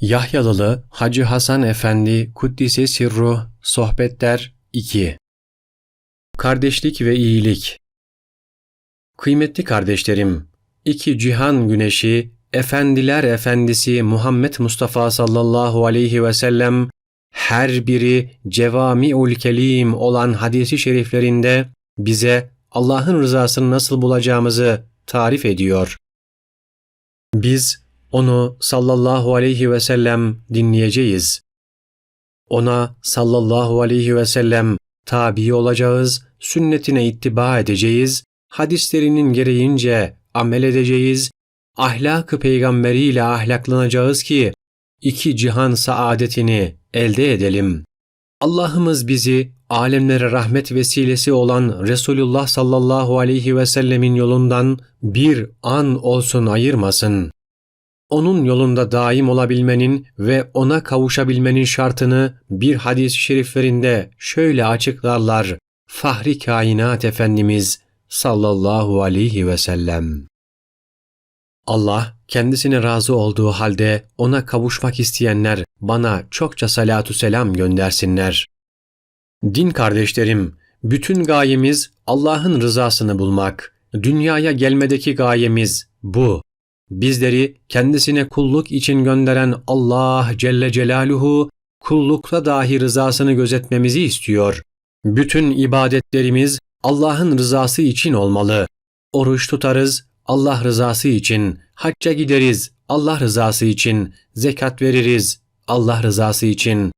Yahyalılı Hacı Hasan Efendi Kuddise Sirru Sohbetler 2 Kardeşlik ve iyilik Kıymetli kardeşlerim, iki cihan güneşi, efendiler efendisi Muhammed Mustafa sallallahu aleyhi ve sellem her biri cevami'ul kelim olan hadisi şeriflerinde bize Allah'ın rızasını nasıl bulacağımızı tarif ediyor. Biz onu sallallahu aleyhi ve sellem dinleyeceğiz. Ona sallallahu aleyhi ve sellem tabi olacağız, sünnetine ittiba edeceğiz, hadislerinin gereğince amel edeceğiz, ahlak-ı peygamberiyle ahlaklanacağız ki iki cihan saadetini elde edelim. Allah'ımız bizi alemlere rahmet vesilesi olan Resulullah sallallahu aleyhi ve sellemin yolundan bir an olsun ayırmasın. Onun yolunda daim olabilmenin ve ona kavuşabilmenin şartını bir hadis-i şeriflerinde şöyle açıklarlar. Fahri kainat Efendimiz sallallahu aleyhi ve sellem. Allah kendisine razı olduğu halde ona kavuşmak isteyenler bana çokça salatu selam göndersinler. Din kardeşlerim, bütün gayemiz Allah'ın rızasını bulmak. Dünyaya gelmedeki gayemiz bu. Bizleri kendisine kulluk için gönderen Allah Celle Celaluhu kullukta dahi rızasını gözetmemizi istiyor. Bütün ibadetlerimiz Allah'ın rızası için olmalı. Oruç tutarız Allah rızası için, hacca gideriz Allah rızası için, zekat veririz Allah rızası için,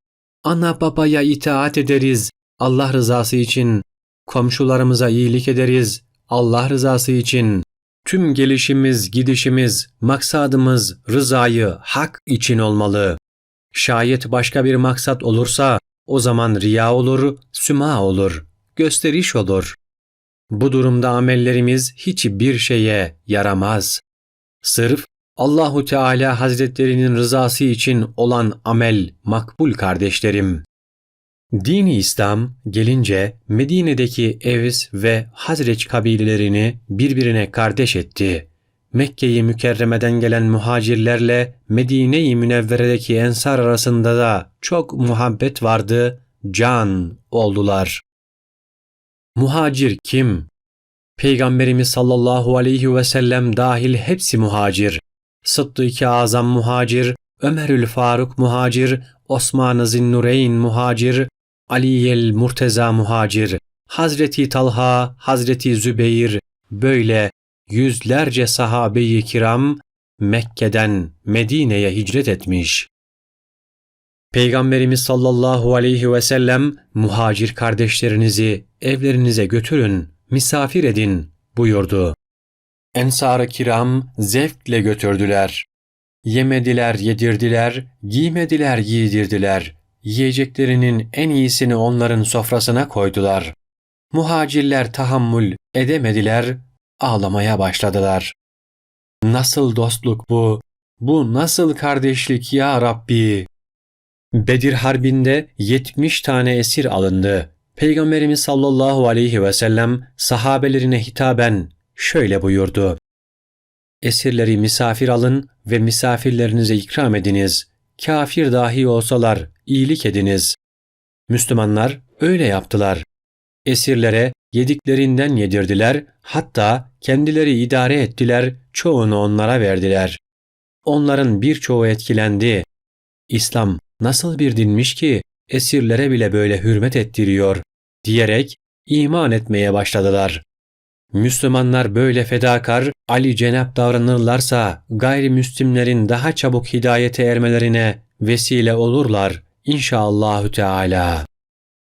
ana babaya itaat ederiz Allah rızası için, komşularımıza iyilik ederiz Allah rızası için, tüm gelişimiz, gidişimiz, maksadımız rızayı hak için olmalı. Şayet başka bir maksat olursa o zaman riya olur, süma olur, gösteriş olur. Bu durumda amellerimiz hiçbir şeye yaramaz. Sırf Allahu Teala Hazretlerinin rızası için olan amel makbul kardeşlerim. Dini İslam gelince Medine'deki Evs ve Hazreç kabilelerini birbirine kardeş etti. Mekke'yi mükerremeden gelen muhacirlerle Medine-i Münevvere'deki ensar arasında da çok muhabbet vardı, can oldular. Muhacir kim? Peygamberimiz sallallahu aleyhi ve sellem dahil hepsi muhacir. Sıddık-ı Azam muhacir, Ömerül Faruk muhacir, Osman-ı Zinnureyn muhacir, Aliyel Murteza muhacir, Hazreti Talha, Hazreti Zübeyir böyle yüzlerce sahabe-i kiram Mekke'den Medine'ye hicret etmiş. Peygamberimiz sallallahu aleyhi ve sellem muhacir kardeşlerinizi evlerinize götürün, misafir edin buyurdu. Ensar-ı kiram zevkle götürdüler. Yemediler, yedirdiler, giymediler, giydirdiler. Yiyeceklerinin en iyisini onların sofrasına koydular. Muhacirler tahammül edemediler, ağlamaya başladılar. Nasıl dostluk bu? Bu nasıl kardeşlik ya Rabbi? Bedir Harbi'nde 70 tane esir alındı. Peygamberimiz sallallahu aleyhi ve sellem sahabelerine hitaben şöyle buyurdu. Esirleri misafir alın ve misafirlerinize ikram ediniz. Kafir dahi olsalar iyilik ediniz. Müslümanlar öyle yaptılar. Esirlere yediklerinden yedirdiler, hatta kendileri idare ettiler, çoğunu onlara verdiler. Onların birçoğu etkilendi. İslam nasıl bir dinmiş ki esirlere bile böyle hürmet ettiriyor diyerek iman etmeye başladılar. Müslümanlar böyle fedakar, Ali Cenap davranırlarsa gayrimüslimlerin daha çabuk hidayete ermelerine vesile olurlar inşallahü teala.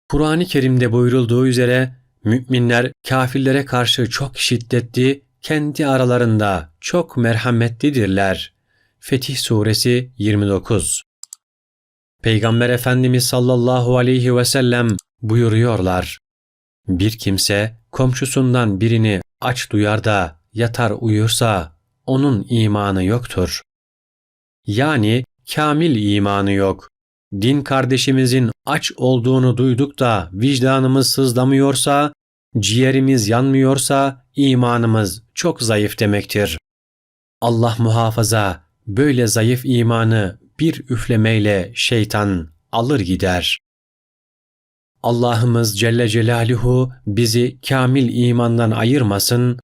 Kur'an-ı Kerim'de buyurulduğu üzere müminler kafirlere karşı çok şiddetli, kendi aralarında çok merhametlidirler. Fetih Suresi 29 Peygamber Efendimiz sallallahu aleyhi ve sellem buyuruyorlar. Bir kimse komşusundan birini aç duyar da yatar uyursa onun imanı yoktur. Yani kamil imanı yok. Din kardeşimizin aç olduğunu duyduk da vicdanımız sızlamıyorsa, ciğerimiz yanmıyorsa imanımız çok zayıf demektir. Allah muhafaza böyle zayıf imanı bir üflemeyle şeytan alır gider. Allah'ımız Celle Celaluhu bizi kamil imandan ayırmasın,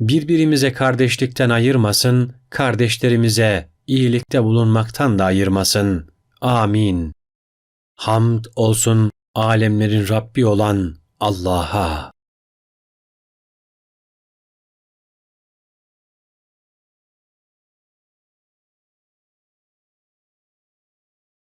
birbirimize kardeşlikten ayırmasın, kardeşlerimize iyilikte bulunmaktan da ayırmasın. Amin. Hamd olsun alemlerin Rabbi olan Allah'a.